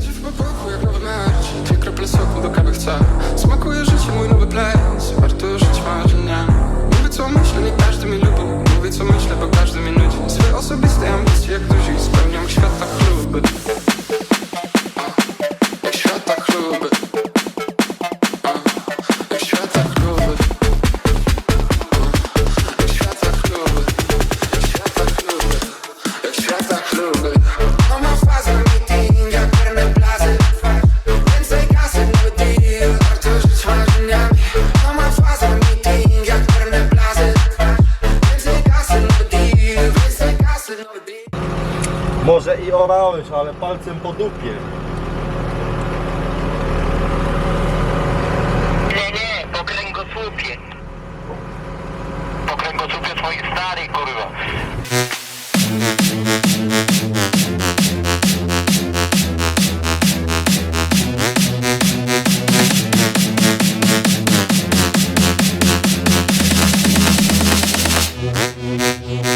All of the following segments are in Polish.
Wiecie w popachu jak Dwie krople soku do kawy chcę. Smakuje życie, mój nowy place Warto żyć marzeniami. Mówię co myślę, nie każdy mi lubi. Mówię co myślę, bo każdy mi nudzi. Swoje osobiste ambicje jak duzi Spełniam świata chluby Jak Może i orałeś, ale palcem po dupie. Nie, nie, po kręgosłupie. Po kręgosłupie twojej starej, kurwa.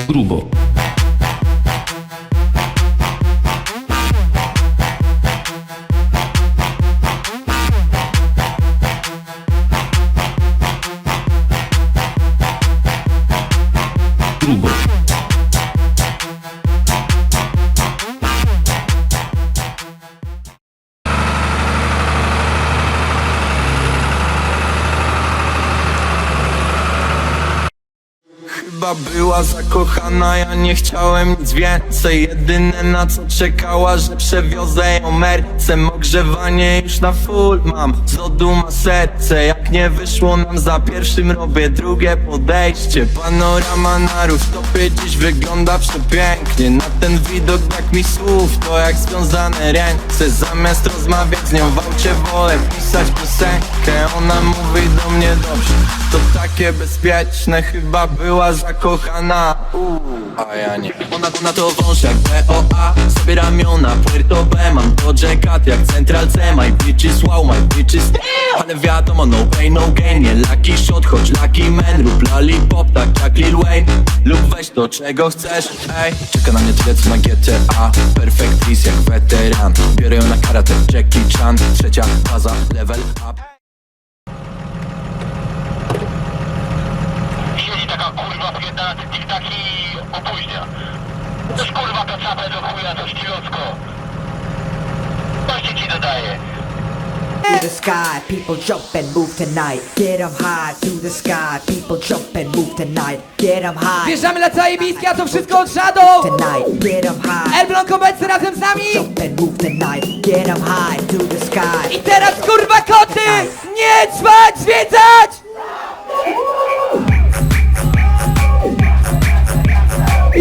grubo. Grubo. Chyba była zakochana, ja nie chciałem nic więcej. Jedyne na co czekała, że przewiozę ją mercem Ogrzewanie już na full mam, z ma serce. Jak nie wyszło nam za pierwszym, robię drugie podejście. Panorama na rooftopie dziś wygląda przepięknie. Na ten widok brak mi słów, to jak związane ręce. Zamiast rozmawiać z nią w aucie wolę pisać piosenkę. Ona mówi do mnie dobrze, to takie bezpieczne. Chyba była zakochana, Uuu, a ja nie. Ona, ona to wąż jak BOA Sobie ramiona, Puerto B Mam to Cat jak Central C. My bitches wow, my Ale wiadomo, no pain, no gain. Nie lucky shot, choć lucky man. Rób lollipop, tak jak Lil Wayne. Lub weź to czego chcesz, ej. Czeka na mnie tyle co na GTA Perfect jak weteran. Biorę ją na karate, Jackie Chan. Trzecia faza, level up pierdala tik-tak i opóźnia. Toż kurwa kacapę do chuja, to sztilocko. Coś ci dodaje. to the sky, people jump and move tonight. Get 'em high to the sky, people jump and move tonight. Get 'em high Wjeżdżamy na całej miski, a to wszystko od Shadow! tonight. Get 'em high, Elbląg obecny razem z nami! jump and move tonight. Get 'em high to the sky. I teraz kurwa koty! Nie ćwać, zwiedzać!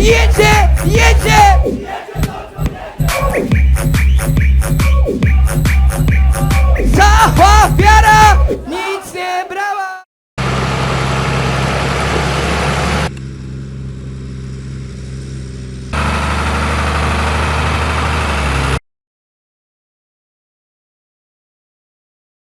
Jedzie, jedzie! Cała wiara!